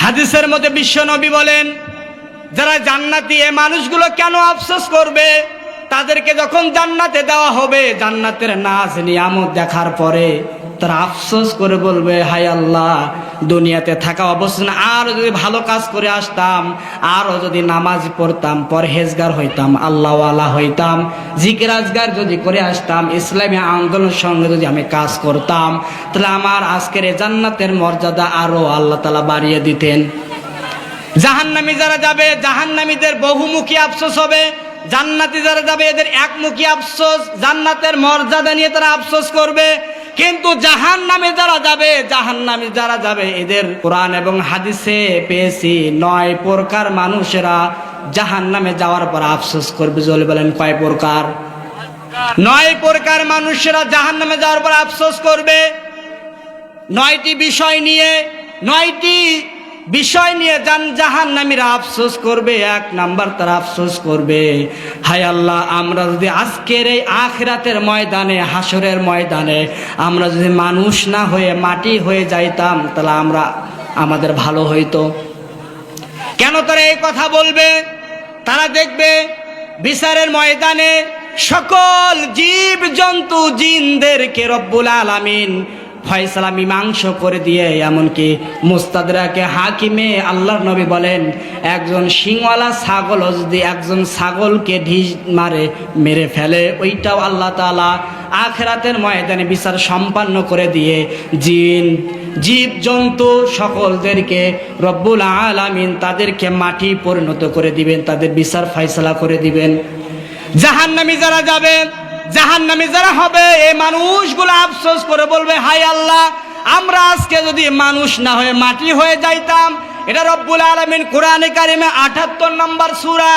হাদিসের মধ্যে বিশ্ব নবী বলেন, যারা জান্নাতি এ মানুষগুলো কেন আফসোস করবে? তাদেরকে যখন জান্নাতে দেওয়া হবে, জান্নাতের নাচ নিয়ামত দেখার পরে তারা আফসোস করে বলবে হাই আল্লাহ, দুনিয়াতে থাকা অবস্থা আরও যদি ভালো কাজ করে আসতাম আরও যদি নামাজ পড়তাম, পরহেজগার হইতাম, আল্লাহওয়ালা হইতাম, জিকিরাজগার যদি করে আসতাম, ইসলামী আন্দোলনের সঙ্গে যদি আমি কাজ করতাম, তাহলে আমার আজকের এই জান্নাতের মর্যাদা আরও আল্লাহ তালা বাড়িয়ে দিতেন। জাহান্নামী যারা যাবে, জাহান্নামীদের বহুমুখী আফসোস হবে। জান্নাতি যারা যাবে, এদের একমুখী আফসোস। জান্নাতের মর্যাদা নিয়ে তারা আফসোস করবে। কিন্তু জাহান নামে যারা যাবে জাহান নামে যারা যাবে, এদের কোরআন এবং হাদিসে পেয়েছি নয় প্রকার মানুষেরা জাহান নামে যাওয়ার পর আফসোস করবে জলে বলেন কয় প্রকার? নয় প্রকার মানুষেরা জাহান নামে যাওয়ার পর আফসোস করবে। নয়টি বিষয় নিয়ে, নয়টি বিষয় নিয়ে যান জাহান নামীরা আফসোস করবে, এক নাম্বার তারা আফসোস করবে। হায় আল্লাহ, আমরা যদি আজকের এই আখরাতের ময়দানে হাসরের ময়দানে আমরা যদি মানুষ না হয়ে মাটি হয়ে যাইতাম, তাহলে আমরা আমাদের ভালো হইতো। কেন তারা এই কথা বলবে? তারা দেখবে বিচারের ময়দানে সকল জীব জন্তু জিনদেরকে রব্বুল আলামিন ফয়সালা মীমাংস করে দিয়ে, এমনকি মুস্তাদরাকে হাকিমে আল্লাহর নবী বলেন, একজন সিংওয়ালা ছাগল যদি একজন ছাগলকে ঢিস মারে, মেরে ফেলে, ওইটাও আল্লাহ তাআলা আখেরাতের ময়দানে বিচার সম্পন্ন করে দিয়ে, জিন জীব জন্তু সকলদেরকে রব্বুল আলামিন তাদেরকে মাটি পরিণত করে দিবেন, তাদের বিচার ফয়সালা করে দিবেন। জাহান্নামি যারা যাবে নামে যারা হবে এই মানুষগুলো আফসোস করে বলবে হাই আল্লাহ, আমরা আজকে যদি মানুষ না হয়ে মাটি হয়ে যাইতাম, এটা রব্বুল আলমিন কোরআনে কারিমে আঠাত্তর নম্বর সুরা।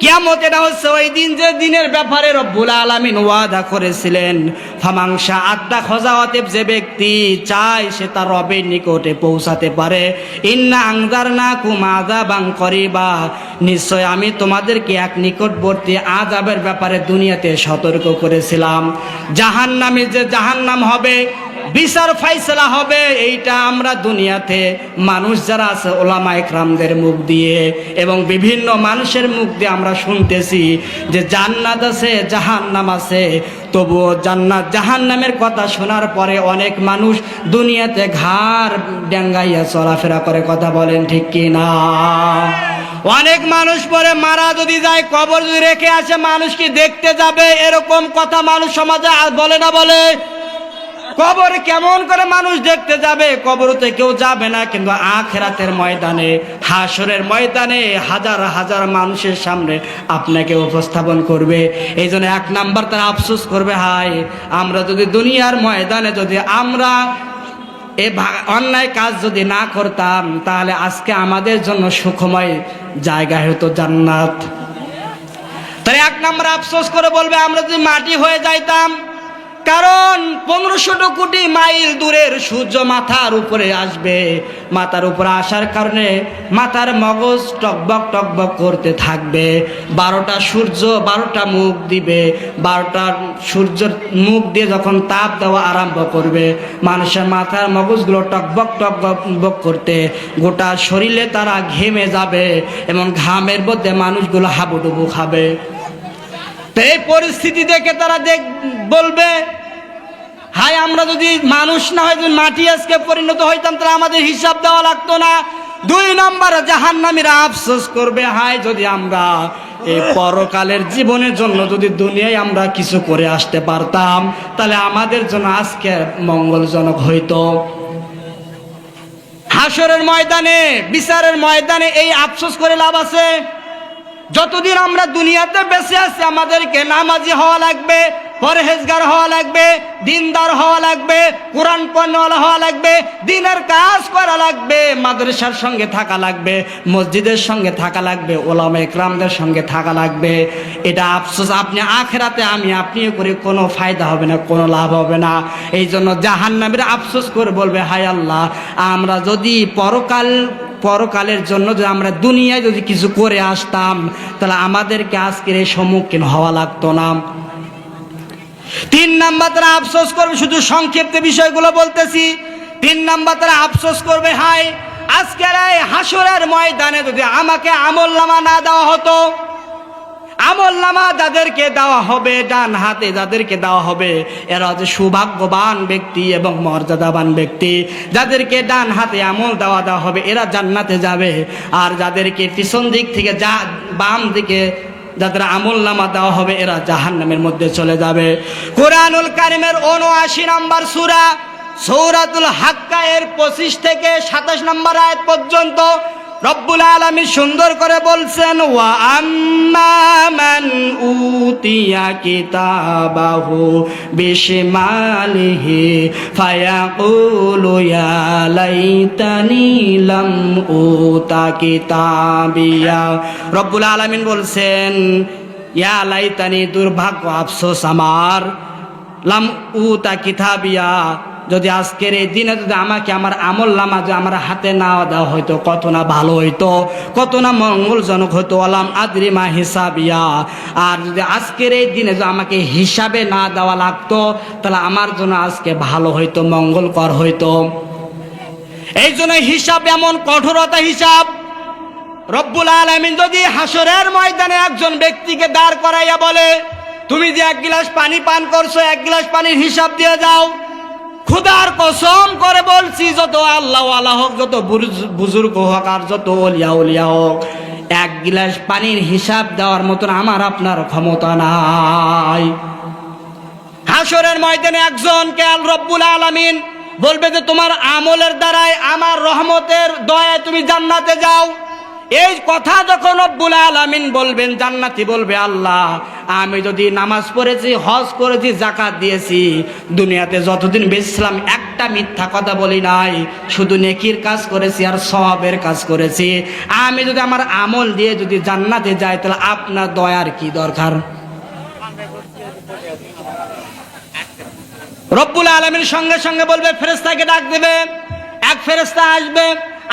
কিয়ামত এটা হচ্ছে ওই দিন যে দিনের ব্যাপারে রব্বুল আলামিন ওয়াদা করেছিলেন। ফামাংসা আত্মা খোঁজা অতএব যে ব্যক্তি চায় সে তার রবের নিকটে পৌঁছাতে পারে। ইন্না আংদার না কুম আজাবাং করিবা। নিশ্চয় আমি তোমাদেরকে এক নিকটবর্তী আজাবের ব্যাপারে দুনিয়াতে সতর্ক করেছিলাম। জাহান্নামে যে জাহান্নাম হবে বিচার ফাইসলা হবে, এইটা আমরা দুনিয়াতে মানুষ যারা আছে, ওলামা একরামদের মুখ দিয়ে এবং বিভিন্ন মানুষের মুখ দিয়ে আমরা শুনতেছি যে জান্নাত আছে, জাহান্নাম আছে। তবুও জান্নাত, জাহান্নামের কথা শোনার পরে অনেক মানুষ দুনিয়াতে ঘাড় ডেঙ্গাইয়া চলাফেরা করে, কথা বলেন ঠিক কি না অনেক মানুষ পরে মারা যদি যায়, কবর যদি রেখে আসে, মানুষ কি দেখতে যাবে? এরকম কথা মানুষ সমাজে বলে না বলে? কবর কেমন করে মানুষ দেখতে যাবে? কবরতে কেউ যাবে না, কিন্তু আখেরাতের ময়দানে হাসরের ময়দানে হাজার হাজার মানুষের সামনে আপনাকে উপস্থাপন করবে। এই জন্য এক নাম্বার তারা আফসোস করবে হাই আমরা যদি দুনিয়ার ময়দানে যদি আমরা এ অন্যায় কাজ যদি না করতাম, তাহলে আজকে আমাদের জন্য সুখময় জায়গা হতো জান্নাত। তাহলে এক নম্বর আফসোস করে বলবে, আমরা যদি মাটি হয়ে যাইতাম কারণ পনেরোশো কোটি মাইল দূরের সূর্য মাথার উপরে আসবে। মাথার উপরে আসার কারণে মাথার মগজ টকবক টকবক করতে থাকবে। বারোটা সূর্য বারোটা মুখ দিবে। বারোটা সূর্যের মুখ দিয়ে যখন তাপ দেওয়া আরম্ভ করবে, মানুষের মাথার মগজগুলো টকবক টকবক করতে গোটা শরীরে তারা ঘেমে যাবে এবং ঘামের মধ্যে মানুষগুলো হাবুডুবু খাবে। এই পরিস্থিতি দেখে তারা দেখ, বলবে হাই আমরা যদি মানুষ না হয়, যদি মাটি আজকে পরিণত হইতাম, তাহলে আমাদের হিসাব দেওয়া লাগতো না। দুই নম্বর জাহান্নামীরা আফসোস করবে হাই যদি আমরা এই পরকালের জীবনের জন্য যদি দুনিয়ায় আমরা কিছু করে আসতে পারতাম, তাহলে আমাদের জন্য আজকে মঙ্গলজনক হইতো। হাসরের ময়দানে, বিচারের ময়দানে এই আফসোস করে লাভ আছে। যতদিন আমরা দুনিয়াতে বেঁচে আছি, আমাদেরকে নামাজি হওয়া লাগবে। পরহেজগার হওয়া লাগবে, দিনদার হওয়া লাগবে, কোরআন পণ্যওয়ালা হওয়া লাগবে, দিনের কাজ করা লাগবে, মাদ্রাসার সঙ্গে থাকা লাগবে, মসজিদের সঙ্গে থাকা লাগবে, ওলামা একরামদের সঙ্গে থাকা লাগবে। এটা আফসোস, আপনি আখেরাতে আমি, আপনিও করে কোনো ফায়দা হবে না, কোনো লাভ হবে না। এই জন্য জাহান্নামের আফসোস করে বলবে, হায় আল্লাহ, আমরা যদি পরকাল, পরকালের জন্য যদি আমরা দুনিয়ায় যদি কিছু করে আসতাম, তাহলে আমাদেরকে আজকের এই সম্মুখীন হওয়া লাগতো না। তিন নাম্বার তারা আফসোস করবে, শুধু সংক্ষিপ্ত বিষয়গুলো বলতেছি। তিন নাম্বার তারা আফসোস করবে হাই আজকের এই হাসরের ময়দানে যদি আমাকে আমল নামা না দেওয়া হতো আমল নামা যাদেরকে দেওয়া হবে, ডান হাতে যাদেরকে দেওয়া হবে, এরা যে সৌভাগ্যবান ব্যক্তি এবং মর্যাদাবান ব্যক্তি। যাদেরকে ডান হাতে আমল দেওয়া দেওয়া হবে, এরা জান্নাতে যাবে। আর যাদেরকে পিছন দিক থেকে যা বাম দিকে যাদের আমল নামা দেওয়া হবে, এরা জাহান নামের মধ্যে চলে যাবে। কোরআনুল কারিমের উনআশি নাম্বার সুরা, সৌরাতুল হাক্কা এর পঁচিশ থেকে সাতাশ নাম্বার আয়াত পর্যন্ত রব্বুল আলমী সুন্দর করে বলছেন, ওয়া আম্মা মান উতিয়া কিতাবাহু বিশমালিহি ফায়াকুলু ইয়া লাইতানি লাম উতা কিতাবিয়া। রব্বুল আলামিন বলছেন, ইয়া লাইতানি, দুর্ভাগ্য আফসোস আমার। লাম উতা কিতাবিয়া যদি আজকের এই দিনে যদি আমাকে আমার আমল নামা যদি আমার হাতে না দেওয়া হয়তো কত না ভালো হইতো, কত না মঙ্গলজনক হতো আলাম আদ্রিমা হিসাবিয়া। আর যদি আজকের এই দিনে যদি আমাকে হিসাবে না দেওয়া লাগতো, তাহলে আমার জন্য আজকে ভালো হইতো, মঙ্গলকর হইতো। এই জন্য হিসাব এমন কঠোরতা হিসাব। রব্বুল আলমিন যদি হাসরের ময়দানে একজন ব্যক্তিকে দাঁড় করাইয়া বলে, তুমি যে এক গিলাস পানি পান করছ, এক গিলাস পানির হিসাব দিয়ে যাও খুদার কসম করে বলছি, যত আল্লাহ আল্লাহ হোক, যত বুজুর্গ হোক আর যত অলিয়া উলিয়া হোক, এক গিলাস পানির হিসাব দেওয়ার মতন আমার আপনার ক্ষমতা নাই। হাসরের ময়দানে একজন কেয়াল রব্বুল আলামিন বলবে যে, তোমার আমলের দ্বারাই আমার রহমতের দয়ায় তুমি জান্নাতে যাও। এই কথা যখন রব্বুল আলামিন বলবেন, জান্নাতি বলবে আল্লাহ আমি যদি নামাজ পড়েছি, হজ করেছি জাকাত দিয়েছি, দুনিয়াতে যতদিন বেঁচেছিলাম একটা মিথ্যা কথা বলি নাই। শুধু নেকির কাজ করেছি আর সওয়াবের কাজ করেছি। আমি যদি আমার আমল দিয়ে যদি জান্নাতে যাই, তাহলে আপনার দয়ার কি দরকার? রব্বুল আলমীর সঙ্গে সঙ্গে বলবে ফেরেস্তাকে ডাক দেবে। এক ফেরেস্তা আসবে,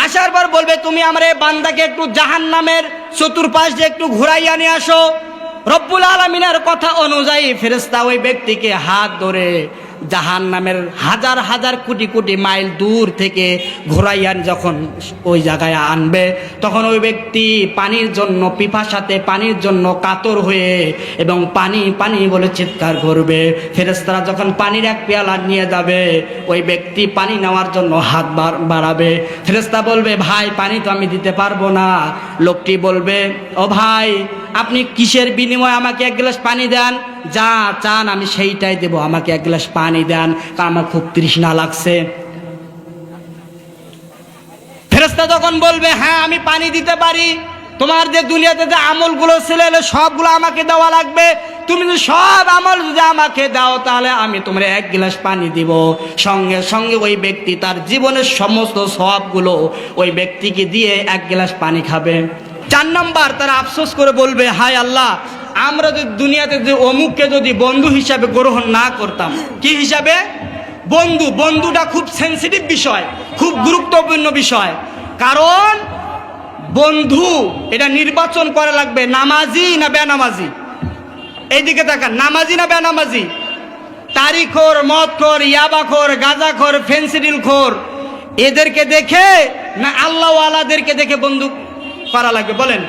আসার পর বলবে, তুমি আমার এই বান্দাকে একটু জাহান নামের চতুর্পাশ দিয়ে একটু ঘুরাইয়া নিয়ে আসো। রব্বুল আলমিনের কথা অনুযায়ী ফেরেস্তা ওই ব্যক্তিকে হাত ধরে জাহান নামের হাজার হাজার কোটি কোটি মাইল দূর থেকে ঘোরাইয়ান যখন ওই জায়গায় আনবে, তখন ওই ব্যক্তি পানির জন্য পিপাসাতে, পানির জন্য কাতর হয়ে এবং পানি পানি বলে চিৎকার করবে। ফেরেস্তারা যখন পানির এক পেয়ালা নিয়ে যাবে, ওই ব্যক্তি পানি নেওয়ার জন্য হাত বাড়াবে। ফেরেস্তা বলবে, ভাই, পানি তো আমি দিতে পারব না। লোকটি বলবে, ও ভাই, আপনি কিসের বিনিময়ে আমাকে এক গ্লাস পানি দেন? যা চান আমি সেইটাই দেব, আমাকে এক গ্লাস পানি দেন, তা আমার খুব তৃষ্ণা লাগছে। ফেরেস্তা যখন বলবে হ্যাঁ আমি পানি দিতে পারি। তোমার যে দুনিয়াতে যে আমলগুলো ছিল সবগুলো আমাকে দেওয়া লাগবে। তুমি যদি সব আমল যদি আমাকে দাও, তাহলে আমি তোমার এক গ্লাস পানি দিব। সঙ্গে সঙ্গে ওই ব্যক্তি তার জীবনের সমস্ত সবগুলো ওই ব্যক্তিকে দিয়ে এক গ্লাস পানি খাবে। চার নম্বর তারা আফসোস করে বলবে, হায় আল্লাহ, আমরা যদি দুনিয়াতে যে অমুককে যদি বন্ধু হিসাবে গ্রহণ না করতাম, কি হিসাবে? বন্ধু, বন্ধুটা খুব সেন্সিটিভ বিষয়, খুব গুরুত্বপূর্ণ বিষয়। কারণ বন্ধু, এটা নির্বাচন করা লাগবে, নামাজি না বেনামাজি? এইদিকে তাকান, নামাজি না বেনামাজি? তারিখোর, মদখোর, ইয়াবাখোর, গাঁজাখোর ফেন্সিডিল খোর এদেরকে দেখে না আল্লাহওয়ালাদেরকে দেখে বন্ধু করা লাগবে? বলেন।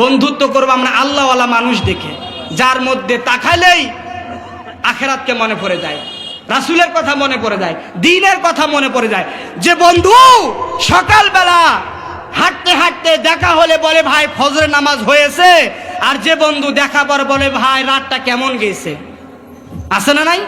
বন্ধুত্ব করব আমরা আল্লাহওয়ালা মানুষ দেখে, যার মধ্যে তাকালেই আখেরাতকে মনে পড়ে যায়, রাসুলের কথা মনে পড়ে যায়, দিনের কথা মনে পড়ে যায়। যে বন্ধু সকালবেলা হাঁটতে হাঁটতে দেখা হলে বলে, ভাই ফজরের নামাজ হয়েছে। আর যে বন্ধু দেখা পর বলে, ভাই, রাতটা কেমন গেছে? আছে না নাই?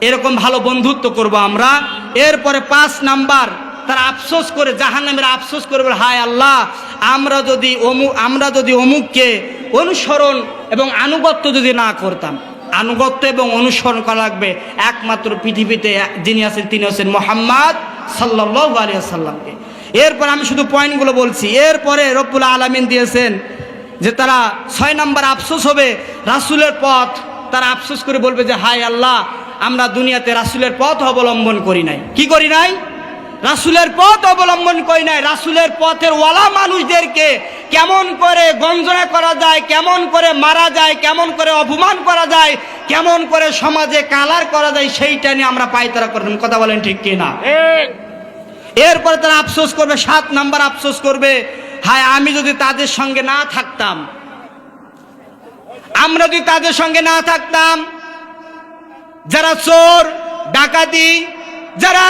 এরকম ভালো বন্ধুত্ব করব আমরা। এরপরে পাঁচ নাম্বার, তারা আফসোস করে জাহান নামের আফসোস করে বলে, হায় আল্লাহ, আমরা যদি অমুক আমরা যদি অমুককে অনুসরণ এবং আনুগত্য যদি না করতাম। আনুগত্য এবং অনুসরণ করা লাগবে একমাত্র পৃথিবীতে যিনি আছেন, তিনি আছেন মোহাম্মদ সাল্লাহ আলিয়া সাল্লামকে এরপর আমি শুধু পয়েন্টগুলো বলছি। এরপরে রব্বুল আলমিন দিয়েছেন যে তারা ছয় নম্বর আফসোস হবে, রাসুলের পথ, তারা আফসোস করে বলবে যে, হায় আল্লাহ, আমরা দুনিয়াতে রাসুলের পথ অবলম্বন করি নাই। কি করি নাই? রাসুলের পথ অবলম্বন করি নাই। রাসুলের পথের ওয়ালা মানুষদেরকে কেমন করে গঞ্জনা করা যায়, কেমন করে মারা যায়, কেমন করে অপমান করা যায়, কেমন করে সমাজে কালার করা যায়, সেইটা নিয়ে আমরা পাইতারা করেন কথা বলেন ঠিক কিনা? এরপরে তারা আফসোস করবে, সাত নাম্বার আফসোস করবে, হায়, আমি যদি তাদের সঙ্গে না থাকতাম, আমরা যদি তাদের সঙ্গে না থাকতাম, যারা চোর, ডাকাতি, যারা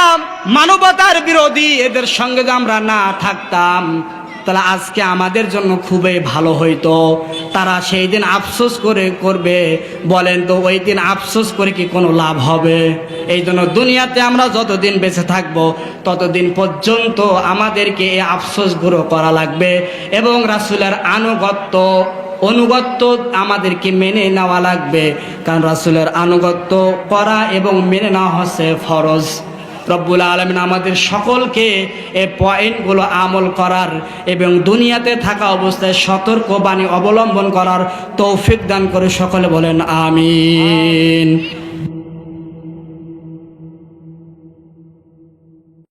মানবতার বিরোধী, এদের সঙ্গে আমরা না থাকতাম তাহলে আজকে আমাদের জন্য খুবই ভালো হইতো। তারা সেই দিন আফসোস করে করবে, বলেন তো ওই দিন আফসোস করে কি কোনো লাভ হবে? এই জন্য দুনিয়াতে আমরা যতদিন বেঁচে থাকব, ততদিন পর্যন্ত আমাদেরকে এই আফসোসগুলো করা লাগবে এবং রাসুলের আনুগত্য, অনুগত্য আমাদেরকে মেনে নেওয়া লাগবে। কারণ রাসুলের আনুগত্য করা এবং মেনে নেওয়া হচ্ছে ফরজ। রব্বুল আলমিন আমাদের সকলকে এ পয়েন্টগুলো আমল করার এবং দুনিয়াতে থাকা অবস্থায় সতর্ক বাণী অবলম্বন করার তৌফিক দান করে সকলে বলেন, আমিন।